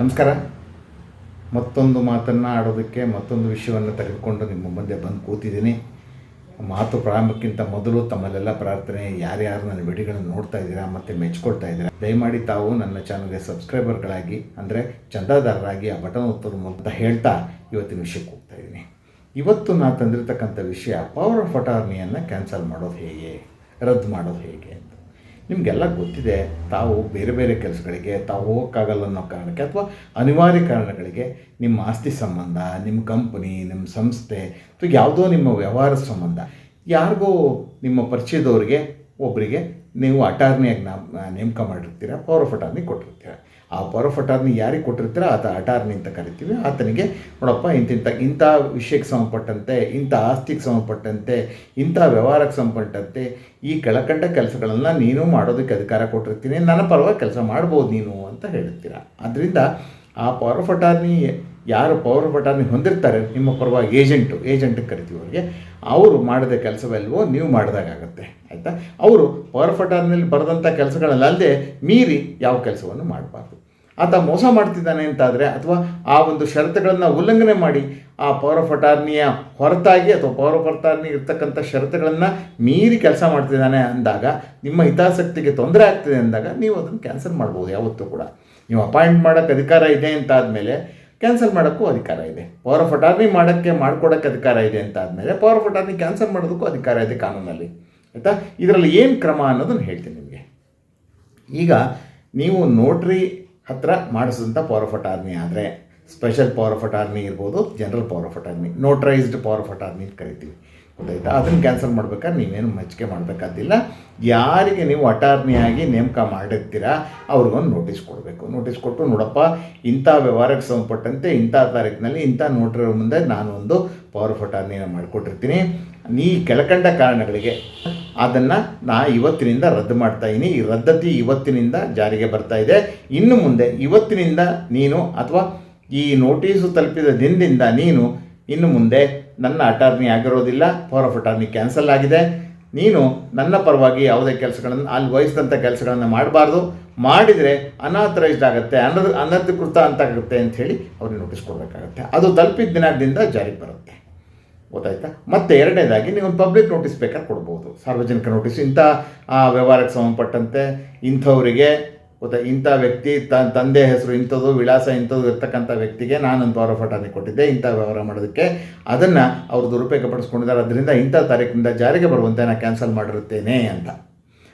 ನಮಸ್ಕಾರ. ಮತ್ತೊಂದು ಮಾತನ್ನು ಆಡೋದಕ್ಕೆ ಮತ್ತೊಂದು ವಿಷಯವನ್ನು ತೆಗೆದುಕೊಂಡು ನಿಮ್ಮ ಮುಂದೆ ಬಂದು ಕೂತಿದ್ದೀನಿ. ಮಾತು ಪ್ರಾರಂಭಕ್ಕಿಂತ ಮೊದಲು ತಮ್ಮಲ್ಲೆಲ್ಲ ಪ್ರಾರ್ಥನೆ, ಯಾರ್ಯಾರು ನನ್ನ ವಿಡಿಯೋಗಳನ್ನು ನೋಡ್ತಾ ಇದ್ದೀರಾ ಮತ್ತು ಮೆಚ್ಕೊಳ್ತಾ ಇದ್ದೀರಾ, ದಯಮಾಡಿ ತಾವು ನನ್ನ ಚಾನಲ್ಗೆ ಸಬ್ಸ್ಕ್ರೈಬರ್ಗಳಾಗಿ, ಅಂದರೆ ಚಂದಾದಾರರಾಗಿ ಆ ಬಟನ್ ಒತ್ತೋದು ಅಂತ ಹೇಳ್ತಾ ಇವತ್ತಿನ ವಿಷಯಕ್ಕೆ ಹೋಗ್ತಾ ಇದ್ದೀನಿ. ಇವತ್ತು ನಾನು ತಂದಿರತಕ್ಕಂಥ ವಿಷಯ ಪವರ್ ಆಫ್ ಅಟಾರ್ನಿಯನ್ನು ಕ್ಯಾನ್ಸಲ್ ಮಾಡೋದು ಹೇಗೆ, ರದ್ದು ಮಾಡೋದು ಹೇಗೆ ಅಂತ. ನಿಮಗೆಲ್ಲ ಗೊತ್ತಿದೆ, ತಾವು ಬೇರೆ ಬೇರೆ ಕೆಲಸಗಳಿಗೆ, ತಾವು ಹೋಗೋಕ್ಕಾಗಲ್ಲ ಅನ್ನೋ ಕಾರಣಕ್ಕೆ ಅಥವಾ ಅನಿವಾರ್ಯ ಕಾರಣಗಳಿಗೆ ನಿಮ್ಮ ಆಸ್ತಿ ಸಂಬಂಧ, ನಿಮ್ಮ ಕಂಪನಿ ನಿಮ್ಮ ಸಂಸ್ಥೆ ಅಥವಾ ಯಾವುದೋ ನಿಮ್ಮ ವ್ಯವಹಾರ ಸಂಬಂಧ, ಯಾರಿಗೋ ನಿಮ್ಮ ಪರಿಚಯದವರಿಗೆ ಒಬ್ಬರಿಗೆ ನೀವು ಅಟಾರ್ನಿಯಾಗಿ ನೇಮಕ ಮಾಡಿರ್ತೀರ ಪವರ್ ಆಫ್ ಅಟಾರ್ನಿ ಕೊಟ್ಟಿರ್ತೀರ. ಆ ಪವರ್ ಆಫ್ ಅಟಾರ್ನಿ ಯಾರಿಗೆ ಕೊಟ್ಟಿರ್ತೀರ ಆತ ಅಟಾರ್ನಿ ಅಂತ ಕರಿತೀವಿ. ಆತನಿಗೆ, ನೋಡಪ್ಪ ಇಂತಿಂಥ ಇಂಥ ವಿಷಯಕ್ಕೆ ಸಂಬಂಧಪಟ್ಟಂತೆ, ಇಂಥ ಆಸ್ತಿಗೆ ಸಂಬಂಧಪಟ್ಟಂತೆ, ಇಂಥ ವ್ಯವಹಾರಕ್ಕೆ ಸಂಬಂಧಪಟ್ಟಂತೆ, ಈ ಕೆಳಕಂಡ ಕೆಲಸಗಳನ್ನು ನೀನು ಮಾಡೋದಕ್ಕೆ ಅಧಿಕಾರ ಕೊಟ್ಟಿರ್ತೀನಿ. ನನ್ನ ಪರವಾಗಿ ಕೆಲಸ ಮಾಡ್ಬೋದು ನೀನು ಅಂತ ಹೇಳ್ತೀರ ಆದ್ದರಿಂದ ಆ ಪವರ್ ಆಫ್ ಅಟಾರ್ನಿ ಯಾರು ಪವರ್ ಆಫ್ ಅಟಾರ್ನಿ ಹೊಂದಿರ್ತಾರೆ, ನಿಮ್ಮ ಪರವಾಗಿ ಏಜೆಂಟು ಏಜೆಂಟಿಗೆ ಕರಿತೀವಿ ಅವರಿಗೆ, ಅವರು ಮಾಡಿದ ಕೆಲಸವೆಲ್ವೋ ನೀವು ಮಾಡಿದಾಗತ್ತೆ ಆಯಿತಾ? ಅವರು ಪವರ್ ಆಫ್ ಅಟಾರ್ನಿಯಲ್ಲಿ ಬರೆದಂಥ ಕೆಲಸಗಳಲ್ಲದೆ ಮೀರಿ ಯಾವ ಕೆಲಸವನ್ನು ಮಾಡಬಾರ್ದು. ಆತ ಮೋಸ ಮಾಡ್ತಿದ್ದಾನೆ ಅಂತಾದರೆ ಅಥವಾ ಆ ಒಂದು ಷರತ್ತುಗಳನ್ನು ಉಲ್ಲಂಘನೆ ಮಾಡಿ ಆ ಪವರ್ ಆಫ್ ಅಟಾರ್ನಿಯ ಹೊರತಾಗಿ ಅಥವಾ ಪವರ್ ಆಫ್ ಅಟಾರ್ನಿ ಇರ್ತಕ್ಕಂಥ ಷರತ್ತುಗಳನ್ನು ಮೀರಿ ಕೆಲಸ ಮಾಡ್ತಿದ್ದಾನೆ ಅಂದಾಗ, ನಿಮ್ಮ ಹಿತಾಸಕ್ತಿಗೆ ತೊಂದರೆ ಆಗ್ತಿದೆ ಅಂದಾಗ ನೀವು ಅದನ್ನು ಕ್ಯಾನ್ಸಲ್ ಮಾಡ್ಬೋದು ಯಾವತ್ತೂ ಕೂಡ. ನೀವು ಅಪಾಯಿಂಟ್ ಮಾಡೋಕ್ಕೆ ಅಧಿಕಾರ ಇದೆ ಅಂತ ಆದಮೇಲೆ ಕ್ಯಾನ್ಸಲ್ ಮಾಡೋಕ್ಕೂ ಅಧಿಕಾರ ಇದೆ. ಪವರ್ ಆಫ್ ಅಟಾರ್ನಿ ಮಾಡೋಕ್ಕೆ, ಮಾಡ್ಕೊಡೋಕ್ಕೆ ಅಧಿಕಾರ ಇದೆ ಅಂತ ಆದಮೇಲೆ ಪವರ್ ಆಫ್ ಕ್ಯಾನ್ಸಲ್ ಮಾಡೋದಕ್ಕೂ ಅಧಿಕಾರ ಇದೆ ಕಾನೂನಲ್ಲಿ. ಆಯಿತಾ? ಇದರಲ್ಲಿ ಏನು ಕ್ರಮ ಅನ್ನೋದನ್ನು ಹೇಳ್ತೀನಿ ನಿಮಗೆ. ಈಗ ನೀವು ನೋಟ್ರಿ ಹತ್ರ ಮಾಡಿಸಿದಂಥ ಪವರ್ ಆಫ್ ಅಟಾರ್ನಿ ಆದರೆ ಸ್ಪೆಷಲ್ ಪವರ್ ಆಫ್ ಅಟಾರ್ನಿ ಇರ್ಬೋದು general power of attorney notarised power of attorney ಅಂತ ಕರಿತೀವಿ. ಗೊತ್ತಾಯ್ತಾ? ಅದನ್ನು ಕ್ಯಾನ್ಸಲ್ ಮಾಡ್ಬೇಕಾದ್ರೆ ನೀವೇನು ಮಚ್ಚಿಕೆ ಮಾಡಬೇಕಾದಿಲ್ಲ ಯಾರಿಗೆ ನೀವು ಅಟಾರ್ನಿಯಾಗಿ ನೇಮಕ ಮಾಡಿರ್ತೀರಾ, ಅವ್ರಿಗೊಂದು ನೋಟಿಸ್ ಕೊಡಬೇಕು. ನೋಟಿಸ್ ಕೊಟ್ಟು ನೋಡಪ್ಪ, ಇಂಥ ವ್ಯವಹಾರಕ್ಕೆ ಸಂಬಂಧಪಟ್ಟಂತೆ ಇಂಥ ತಾರೀಕಿನಲ್ಲಿ ಇಂಥ ನೋಟ್ರಿ ಮುಂದೆ ನಾನು ಒಂದು ಪವರ್ ಆಫ್ ಅಟಾರ್ನಿನ ಮಾಡಿಕೊಟ್ಟಿರ್ತೀನಿ. ನೀ ಕೆಳಕಂಡ ಕಾರಣಗಳಿಗೆ ಅದನ್ನು ನಾ ಇವತ್ತಿನಿಂದ ರದ್ದು ಮಾಡ್ತಾ ಇದ್ದೀನಿ ಈ ರದ್ದತಿ ಇವತ್ತಿನಿಂದ ಜಾರಿಗೆ ಬರ್ತಾ ಇದೆ. ಇನ್ನು ಮುಂದೆ ಇವತ್ತಿನಿಂದ ನೀನು ಅಥವಾ ಈ ನೋಟಿಸು ತಲುಪಿದ ದಿನದಿಂದ ನೀನು ಇನ್ನು ಮುಂದೆ ನನ್ನ ಅಟಾರ್ನಿ ಆಗಿರೋದಿಲ್ಲ. ಪವರ್ ಆಫ್ ಅಟಾರ್ನಿ ಕ್ಯಾನ್ಸಲ್ ಆಗಿದೆ. ನೀನು ನನ್ನ ಪರವಾಗಿ ಯಾವುದೇ ಕೆಲಸಗಳನ್ನು ಅಲ್ಲಿ ವಹಿಸಿದಂಥ ಕೆಲಸಗಳನ್ನು ಮಾಡಬಾರ್ದು. ಮಾಡಿದರೆ ಅನಾಥರೈಸ್ಡ್ ಆಗುತ್ತೆ ಅನರ್ ಅನಧಿಕೃತ ಅಂತ ಆಗುತ್ತೆ ಅಂತ ಹೇಳಿ ಅವ್ರಿಗೆ ನೋಟಿಸ್ ಕೊಡಬೇಕಾಗತ್ತೆ. ಅದು ತಲುಪಿದ ದಿನದಿಂದ ಜಾರಿಗೆ ಬರುತ್ತೆ. ಗೊತ್ತಾಯ್ತಾ? ಮತ್ತು ಎರಡನೇದಾಗಿ ನೀವು ಒಂದು ಪಬ್ಲಿಕ್ ನೋಟಿಸ್ ಬೇಕಾದ್ರೆ ಕೊಡ್ಬೋದು. ಸಾರ್ವಜನಿಕ ನೋಟಿಸ್ ಇಂಥ, ಆ, ವ್ಯವಹಾರಕ್ಕೆ ಸಂಬಂಧಪಟ್ಟಂತೆ ಇಂಥವರಿಗೆ, ಗೊತ್ತಾ, ಇಂಥ ವ್ಯಕ್ತಿ ತ, ತಂದೆ ಹೆಸರು ಇಂಥದ್ದು, ವಿಳಾಸ ಇಂಥದ್ದು ಇರ್ತಕ್ಕಂಥ ವ್ಯಕ್ತಿಗೆ ನಾನೊಂದು ಪವರ್ ಆಫ್ ಕೊಟ್ಟಿದ್ದೆ. ಇಂಥ ವ್ಯವಹಾರ ಮಾಡೋದಕ್ಕೆ ಅದನ್ನು ಅವರು ದುರುಪಯೋಗ ಪಡಿಸ್ಕೊಂಡಿದ್ದಾರೆ ಅದರಿಂದ ಇಂಥ ತಾರೀಕಿನಿಂದ ಜಾರಿಗೆ ಬರುವಂತೆ ನಾನು ಕ್ಯಾನ್ಸಲ್ ಮಾಡಿರುತ್ತೇನೆ ಅಂತ.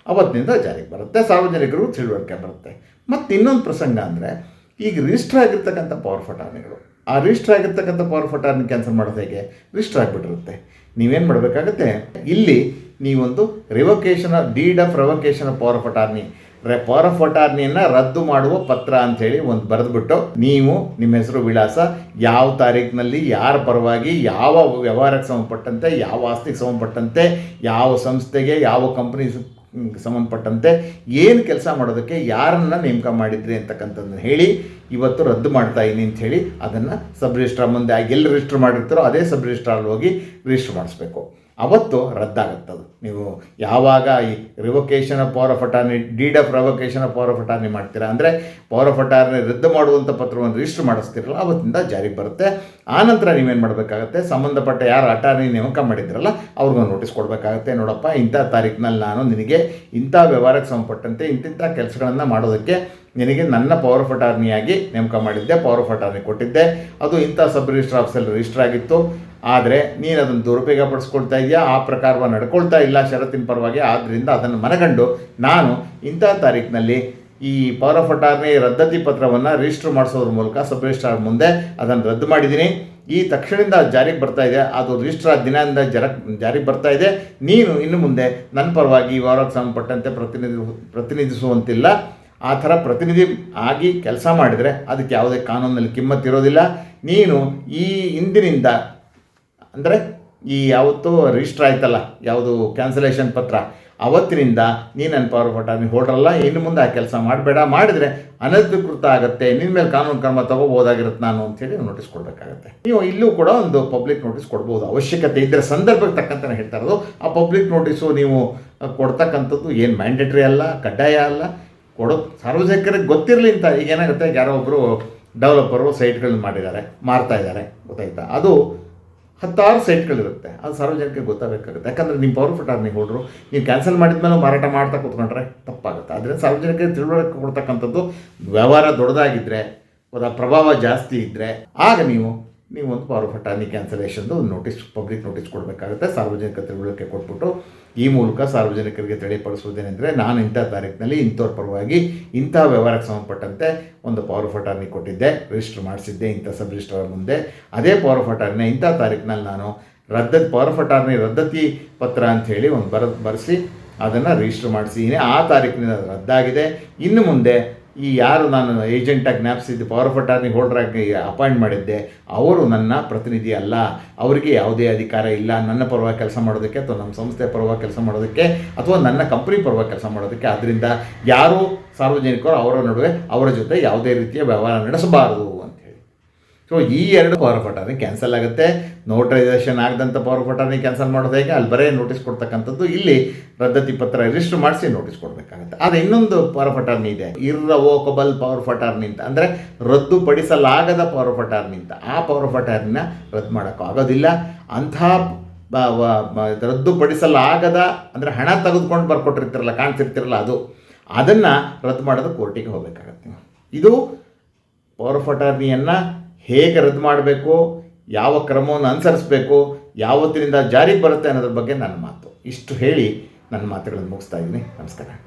ಅವತ್ತಿನಿಂದ ಜಾರಿಗೆ ಬರುತ್ತೆ. ಸಾರ್ವಜನಿಕರಿಗೂ ತಿಳುವಳಿಕೆ ಬರುತ್ತೆ. ಮತ್ತು ಇನ್ನೊಂದು ಪ್ರಸಂಗ ಅಂದರೆ, ಈಗ ರಿಜಿಸ್ಟರ್ ಆಗಿರ್ತಕ್ಕಂಥ ಪವರ್ ಆಫ್ ಆ ರಿಜಿಸ್ಟರ್ ಆಗಿರ್ತಕ್ಕಂಥ ಪವರ್ ಆಫ್ ಅಟಾರ್ನಿ ಕ್ಯಾನ್ಸಲ್ ಮಾಡೋದು ಹೇಗೆ? ರಿಜಿಸ್ಟರ್ ಆಗಿಬಿಟ್ಟಿರುತ್ತೆ. ನೀವೇನು ಮಾಡಬೇಕಾಗತ್ತೆ? ಇಲ್ಲಿ ನೀವೊಂದು revocation deed of revocation power of attorney ರೆ ಪವರ್ ಆಫ್ ಅಟಾರ್ನಿಯನ್ನು ರದ್ದು ಮಾಡುವ ಪತ್ರ ಅಂಥೇಳಿ ಒಂದು ಬರೆದ್ಬಿಟ್ಟು ನೀವು ನಿಮ್ಮ ಹೆಸರು ವಿಳಾಸ, ಯಾವ ತಾರೀಕಿನಲ್ಲಿ ಯಾರ ಪರವಾಗಿ, ಯಾವ ವ್ಯವಹಾರಕ್ಕೆ ಸಂಬಂಧಪಟ್ಟಂತೆ, ಯಾವ ಆಸ್ತಿಗೆ ಸಂಬಂಧಪಟ್ಟಂತೆ, ಯಾವ ಸಂಸ್ಥೆಗೆ, ಯಾವ ಕಂಪ್ನಿ ಸಂಬಂಧಪಟ್ಟಂತೆ ಏನು ಕೆಲಸ ಮಾಡೋದಕ್ಕೆ ಯಾರನ್ನು ನೇಮಕ ಮಾಡಿದ್ರಿ ಅಂತಕ್ಕಂಥದ್ದನ್ನು ಹೇಳಿ ಇವತ್ತು ರದ್ದು ಮಾಡ್ತಾ ಇದ್ದೀನಿ ಅಂತ ಹೇಳಿ ಅದನ್ನು ಸಬ್ ರಿಜಿಸ್ಟ್ರಾರ್ ಮುಂದೆ ಎಲ್ಲಿ ರಿಜಿಸ್ಟರ್ ಮಾಡಿರ್ತಾರೋ ಅದೇ ಸಬ್ ರಿಜಿಸ್ಟ್ರಾರ್ ಹೋಗಿ ರಿಜಿಸ್ಟರ್ ಮಾಡಿಸ್ಬೇಕು. ಅವತ್ತು ರದ್ದಾಗುತ್ತದು. ನೀವು ಯಾವಾಗ ಈ revocation of power of attorney deed of revocation of power of attorney ಮಾಡ್ತೀರಾ? ಅಂದರೆ ಪವರ್ ಆಫ್ ಅಟಾರ್ನಿ ರದ್ದು ಮಾಡುವಂಥ ಪತ್ರವನ್ನು ರಿಜಿಸ್ಟರ್ ಮಾಡಿಸ್ತಿರಲ್ಲ, ಅವತ್ತಿಂದ ಜಾರಿ ಬರುತ್ತೆ. ಆನಂತರ ನೀವೇನು ಮಾಡಬೇಕಾಗತ್ತೆ? ಸಂಬಂಧಪಟ್ಟ ಯಾರು ಅಟಾರ್ನಿ ನೇಮಕ ಮಾಡಿದ್ರಲ್ಲ, ಅವ್ರಿಗೊಂದು ನೋಟಿಸ್ ಕೊಡಬೇಕಾಗತ್ತೆ. ನೋಡಪ್ಪ, ಇಂಥ ತಾರೀಕಿನಲ್ಲಿ ನಾನು ನಿನಗೆ ಇಂಥ ವ್ಯವಹಾರಕ್ಕೆ ಸಂಬಂಧಪಟ್ಟಂತೆ ಇಂತಿಂಥ ಕೆಲಸಗಳನ್ನು ಮಾಡೋದಕ್ಕೆ ನಿನಗೆ ನನ್ನ ಪವರ್ ಆಫ್ ಅಟಾರ್ನಿಯಾಗಿ ನೇಮಕ ಮಾಡಿದ್ದೆ ಪವರ್ ಆಫ್ ಅಟಾರ್ನಿ ಕೊಟ್ಟಿದ್ದೆ. ಅದು ಇಂಥ ಸಬ್ ರಿಜಿಸ್ಟರ್ ಆಫೀಸಲ್ಲಿ ರಿಜಿಸ್ಟರ್ ಆಗಿತ್ತು. ಆದರೆ ನೀನು ಅದನ್ನು ದುರುಪಯೋಗ ಪಡಿಸ್ಕೊಳ್ತಾ ಇದೆಯಾ? ಆ ಪ್ರಕಾರವಾಗಿ ನಡ್ಕೊಳ್ತಾ ಇಲ್ಲ ಷರತ್ತಿನ ಪರವಾಗಿ. ಆದ್ದರಿಂದ ಅದನ್ನು ಮನಗಂಡು ನಾನು ಇಂಥ ತಾರೀಕಿನಲ್ಲಿ ಈ ಪವರ್ ಆಫ್ ಅಟಾರ್ನಿ ರದ್ದತಿ ಪತ್ರವನ್ನು ರಿಜಿಸ್ಟರ್ ಮಾಡಿಸೋದ್ರ ಮೂಲಕ ಸಬ್ ರಿಜಿಸ್ಟ್ರಾರ್ ಮುಂದೆ ಅದನ್ನು ರದ್ದು ಮಾಡಿದ್ದೀನಿ. ಈ ತಕ್ಷಣದಿಂದ ಜಾರಿಗೆ ಬರ್ತಾ ಇದೆ. ಅದು ರಿಜಿಸ್ಟರ್ ಆದ ದಿನದಿಂದ ಜರ ಜಾರಿಗೆ ಬರ್ತಾ ಇದೆ. ನೀನು ಇನ್ನು ಮುಂದೆ ನನ್ನ ಪರವಾಗಿ ಈ ವಾರಕ್ಕೆ ಸಂಬಂಧಪಟ್ಟಂತೆ ಪ್ರತಿನಿಧಿ, ಪ್ರತಿನಿಧಿಸುವಂತಿಲ್ಲ. ಆ ಥರ ಪ್ರತಿನಿಧಿ ಆಗಿ ಕೆಲಸ ಮಾಡಿದರೆ ಅದಕ್ಕೆ ಯಾವುದೇ ಕಾನೂನಲ್ಲಿ ಕಿಮ್ಮತ್ತಿರೋದಿಲ್ಲ. ನೀನು ಈ ಇಂದಿನಿಂದ ಅಂದರೆ ಈ ಯಾವತ್ತೂ ರಿಜಿಸ್ಟರ್ ಆಯ್ತಲ್ಲ, ಯಾವುದು ಕ್ಯಾನ್ಸಲೇಷನ್ ಪತ್ರ, ಅವತ್ತಿನಿಂದ ನೀನು ನನ್ನ ಪವರ್ ಫೋಟ ನೀನು ಹೊಡ್ರಲ್ಲ ಇನ್ನು ಮುಂದೆ ಆ ಕೆಲಸ ಮಾಡಬೇಡ, ಮಾಡಿದರೆ ಅನಧಿಕೃತ ಆಗುತ್ತೆ ನಿನ್ನ ಮೇಲೆ ಕಾನೂನು ಕ್ರಮ ತಗೋಬೋದಾಗಿರುತ್ತೆ ನಾನು ಅಂತೇಳಿ ನೋಟಿಸ್ ಕೊಡಬೇಕಾಗತ್ತೆ. ನೀವು ಇಲ್ಲೂ ಕೂಡ ಒಂದು ಪಬ್ಲಿಕ್ ನೋಟಿಸ್ ಕೊಡ್ಬೋದು, ಅವಶ್ಯಕತೆ ಇದ್ದರೆ ಸಂದರ್ಭಕ್ಕೆ ತಕ್ಕಂತಲೇ ಹೇಳ್ತಾ ಇರೋದು, ಆ ಪಬ್ಲಿಕ್ ನೋಟಿಸು ನೀವು ಕೊಡ್ತಕ್ಕಂಥದ್ದು ಏನು ಮ್ಯಾಂಡೇಟ್ರಿ ಅಲ್ಲ, ಕಡ್ಡಾಯ ಅಲ್ಲ, ಕೊಡೋ ಸಾರ್ವಜನಿಕರಿಗೆ ಗೊತ್ತಿರಲಿ ಅಂತ, ಈಗ ಏನಾಗುತ್ತೆ, ಯಾರೋ ಒಬ್ಬರು ಡೆವಲಪರು ಸೈಟ್ಗಳನ್ನ ಮಾಡಿದ್ದಾರೆ, ಮಾರ್ತಾ ಇದ್ದಾರೆ, ಗೊತ್ತಾಯ್ತಾ? ಅದು ಹತ್ತಾರು ಸೈಟ್ಗಳಿರುತ್ತೆ. ಅದು ಸಾರ್ವಜನಿಕರಿಗೆ ಗೊತ್ತಾಗಬೇಕಾಗುತ್ತೆ. ಯಾಕಂದರೆ ನಿಮ್ಮ ಪವರ್ ಫುಟ್ ನೀವು ಹೊಡ್ರು ನೀವು ಕ್ಯಾನ್ಸಲ್ ಮಾಡಿದ್ಮೇಲೆ ಮಾರಾಟ ಮಾಡ್ತಾ ಕೂತ್ಕೊಂಡ್ರೆ ತಪ್ಪಾಗುತ್ತೆ. ಆದರೆ ಸಾರ್ವಜನಿಕರಿಗೆ ತಿಳುವಳಿಕೆ ಕೊಡ್ತಕ್ಕಂಥದ್ದು ವ್ಯವಹಾರ ದೊಡ್ಡದಾಗಿದ್ದರೆ ಅದರ ಪ್ರಭಾವ ಜಾಸ್ತಿ ಇದ್ದರೆ ಆಗ ನೀವು ನೀವು ಒಂದು ಪವರ್ ಫಟಾನಿ ಕ್ಯಾನ್ಸಲೇಷನ್ದು ಒಂದು ನೋಟಿಸ್ ಪಬ್ಲಿಕ್ ನೋಟಿಸ್ ಕೊಡಬೇಕಾಗುತ್ತೆ. ಸಾರ್ವಜನಿಕ ತಿಳುವಳಿಕೆ ಕೊಟ್ಬಿಟ್ಟು ಈ ಮೂಲಕ ಸಾರ್ವಜನಿಕರಿಗೆ ತಿಳಿಪಡಿಸುವುದೇನೆಂದರೆ ನಾನು ಇಂಥ ತಾರೀಕಿನಲ್ಲಿ ಇಂಥವ್ರ ಪರವಾಗಿ ಇಂಥ ವ್ಯವಹಾರಕ್ಕೆ ಸಂಬಂಧಪಟ್ಟಂತೆ ಒಂದು ಪವರ್ ಫಟಾನಿ ಕೊಟ್ಟಿದ್ದೆ ರಿಜಿಸ್ಟರ್ ಮಾಡಿಸಿದ್ದೆ, ಇಂಥ ಸಬ್ ರಿಜಿಸ್ಟ್ರಾರ್ ಮುಂದೆ. ಅದೇ ಪವರ್ ಫಟಾನಿನ ಇಂಥ ತಾರೀಕಿನಲ್ಲಿ ನಾನು ರದ್ದ ಪವರ್ ಫಟಾನಿ ರದ್ದತಿ ಪತ್ರ ಅಂಥೇಳಿ ಒಂದು ಬರ ಬರೆಸಿ ಅದನ್ನು ರಿಜಿಸ್ಟರ್ ಮಾಡಿಸಿ ಆ ತಾರೀಕಿನಿಂದ ರದ್ದಾಗಿದೆ. ಇನ್ನು ಮುಂದೆ ಈ ಯಾರು ನಾನು ಏಜೆಂಟಾಗಿ ಜ್ಞಾಪಿಸಿದ್ದು ಪವರ್ ಆಫ್ ಅಟಾರ್ನಿ ಹೋಲ್ಡ್ರಾಗಿ ಅಪಾಯಿಂಟ್ ಮಾಡಿದ್ದೆ, ಅವರು ನನ್ನ ಪ್ರತಿನಿಧಿ ಅಲ್ಲ. ಅವರಿಗೆ ಯಾವುದೇ ಅಧಿಕಾರ ಇಲ್ಲ. ನನ್ನ ಪರವಾಗಿ ಕೆಲಸ ಮಾಡೋದಕ್ಕೆ ಅಥವಾ ನಮ್ಮ ಸಂಸ್ಥೆ ಪರವಾಗಿ ಕೆಲಸ ಮಾಡೋದಕ್ಕೆ ಅಥವಾ ನನ್ನ ಕಂಪ್ನಿ ಪರವಾಗಿ ಕೆಲಸ ಮಾಡೋದಕ್ಕೆ. ಆದ್ದರಿಂದ ಯಾರು ಸಾರ್ವಜನಿಕರು ಅವರ ನಡುವೆ ಅವರ ಜೊತೆ ಯಾವುದೇ ರೀತಿಯ ವ್ಯವಹಾರ ನಡೆಸಬಾರದು. ಸೊ ಈ ಎರಡು ಪವರ್ ಫಟಾನಿ ಕ್ಯಾನ್ಸಲ್ ಆಗುತ್ತೆ. ನೋಟರೈಸೇಷನ್ ಆಗದಂಥ ಪವರ್ ಫಟಾನಿ ಕ್ಯಾನ್ಸಲ್ ಮಾಡೋದು ಹೇಗೆ? ಅಲ್ಲಿ ಬರೀ ನೋಟಿಸ್ ಕೊಡ್ತಕ್ಕಂಥದ್ದು ಇಲ್ಲಿ ರದ್ದತಿ ಪತ್ರ ರಿಜಿಸ್ಟರ್ ಮಾಡಿಸಿ ನೋಟಿಸ್ ಕೊಡಬೇಕಾಗುತ್ತೆ. ಆದರೆ ಇನ್ನೊಂದು ಪವರ್ ಫಟಾರ್ನಿ ಇದೆ. ಇರ್ರವೋಕಬಲ್ ಪವರ್ ಫಟಾರ್ನಿ ಅಂತ. ಅಂದರೆ ರದ್ದುಪಡಿಸಲಾಗದ ಪವರ್ ಫಟಾರ್ನಿ ಅಂತ. ಆ ಪವರ್ ಫಟಾರ್ನಿನ ರದ್ದು ಮಾಡೋಕ್ಕೂ ಆಗೋದಿಲ್ಲ. ಅಂಥ ರದ್ದುಪಡಿಸಲಾಗದ, ಅಂದರೆ ಹಣ ತೆಗೆದುಕೊಂಡು ಬರ್ಕೊಟ್ಟಿರ್ತಿರಲ್ಲ, ಕಾಣ್ತಿರ್ತಿರಲ್ಲ ಅದು. ಅದನ್ನು ರದ್ದು ಮಾಡೋದು ಕೋರ್ಟಿಗೆ ಹೋಗಬೇಕಾಗತ್ತೆ. ಇದು ಪವರ್ ಆಫ್ ಅಟಾರ್ನಿಯನ್ನು ಹೇಗೆ ರದ್ದು ಮಾಡಬೇಕು, ಯಾವ ಕ್ರಮವನ್ನು ಅನುಸರಿಸಬೇಕು, ಯಾವತ್ತಿನಿಂದ ಜಾರಿಗೆ ಬರುತ್ತೆ ಅನ್ನೋದ್ರ ಬಗ್ಗೆ ನನ್ನ ಮಾತು. ಇಷ್ಟು ಹೇಳಿ ನನ್ನ ಮಾತುಗಳನ್ನು ಮುಗಿಸ್ತಾ ಇದ್ದೀನಿ. ನಮಸ್ಕಾರ.